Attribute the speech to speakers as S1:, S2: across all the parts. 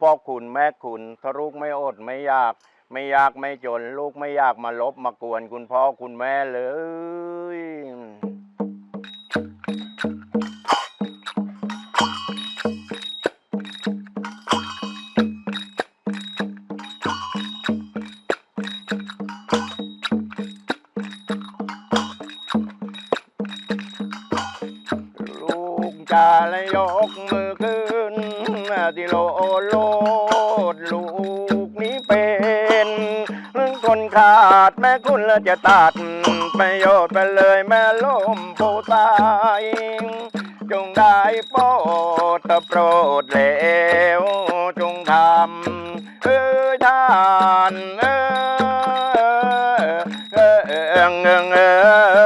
S1: พ่อคุณแม่คุณถ้าลูกไม่อดไม่ยาก ไม่ยากไม่จน ลูกไม่อยากมาลบมากวนคุณพ่อคุณแม่เลยลูกจะเลยยกมือขึ้น ที่โลโลดลูกนี้เป็นคนขาดแม่คุณแล้วจะตัดประโยชน์ไปเลยแม่ล้มผู้ตายจงได้โปรดโปรดแล้วจงทำเออทานเออเออเออเออ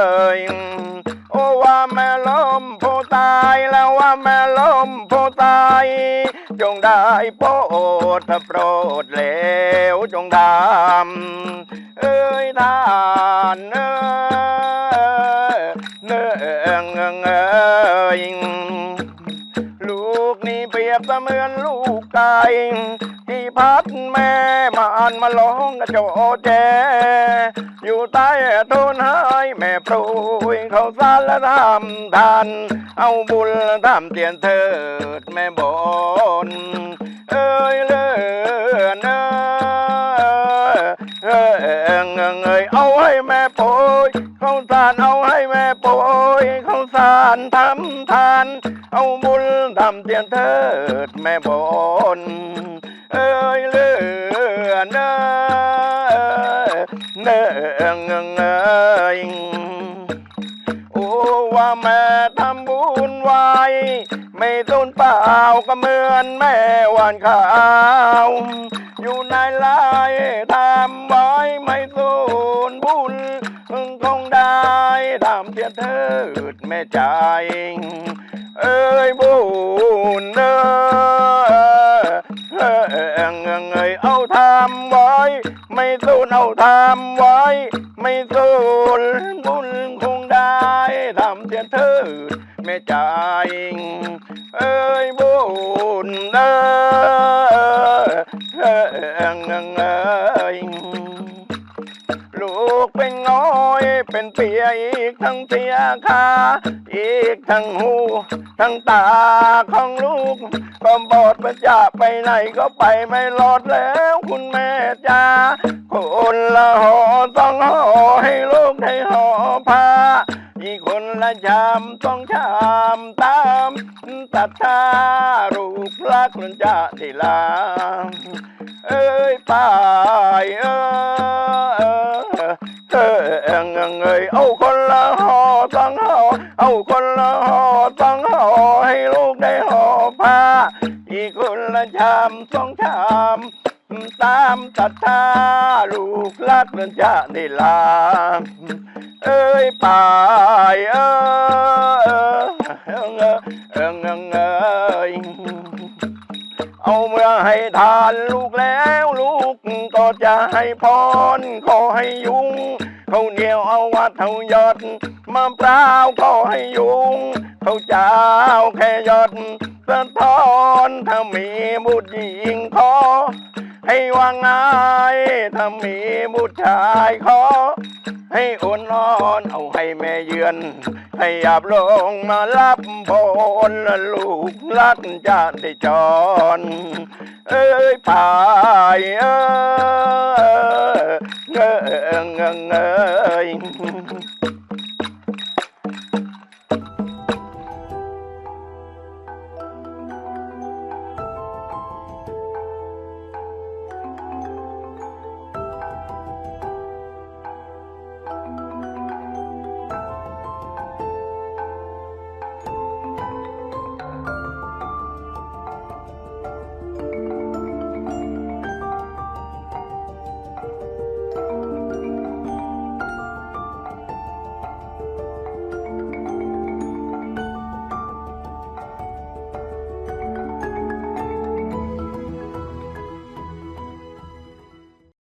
S1: จงได้โปรดโปรดแล้วจงดำเอ้ยทานเอ้ยเนื้อเงเงยลูกนี่เปรียบเสมือนลูกไก่ ที่พัดแม่มาอ่านมาร้องกระโจแจ อยู่ใต้ต้นไม้แม่ปรุยเขาสารและทำทาน เอาบุญทำเตียนเถิดแม่บนเอ้ยเลื่อนเอ้ยเอ้ยเอ้ยเอ้ยเอาให้แม่ปุยเขาสารเอาให้แม่ปุยเขาสารทำทาน เอาบุญทำเตียนเถิดแม่บน เอ้ยเลื่อนเอ้ยเนื้อเงเงยโอ้ว่าแม่ทำบุญไว้ ไม่สูญเปล่าก็เหมือนแม่หวานข้าว อยู่ในลายทำไว้ไม่สูญบุญคงได้ทำเสียเถิดแม่ใจ เอ้ยบุญ สูญบุญคงได้ทำเสียเถิดแม่ใจเอ้ยบุญเด้อเอ้ยเอ้ยลูกเป็นง้อยเป็นเปียอีกทั้งเสียขาอีกทั้งหู ทั้งตาของลูกก็บอดมันจะไปไหนก็ไปไม่รอดแล้วคุณแม่จ้าคนละหอต้องหอให้ ลูกได้หอผ้าอีกคนละชามต้องชามตามตัดทารูปลักษณ์จะทีลาเอ้ยป้ายเอ้ยเอ้ยเอ้ยเอ้ยเอาคนละห่อตั้งห่อเอาคนละห่อตั้งห่อให้ลูกได้ห่อผ้าอีกคนละชามสองชาม ตามตัดทาลูกลักเดินจะได้ลา เอ้ยป้ายเอ้ยเอ้ยเอ้ยเอ้ยเอ้ยเอาเมื่อให้ทานลูกแล้วลูกก็จะให้พรขอให้ยุงเขาเหนียวเอาวัดเท่ายอดมะพร้าวก็ให้ยุงเขาเจ้าแค่ยอดสะท้อนถ้ามีบุตรหญิงขอ ให้วางง่ายถ้ามีบุตรชายขอ ให้อ่อนอ่อนเอาให้แม่เยือน ให้หยาบลงมารับพลลูกรักจะได้จร เอ้ยพายเอ้ยเงยเงยเงย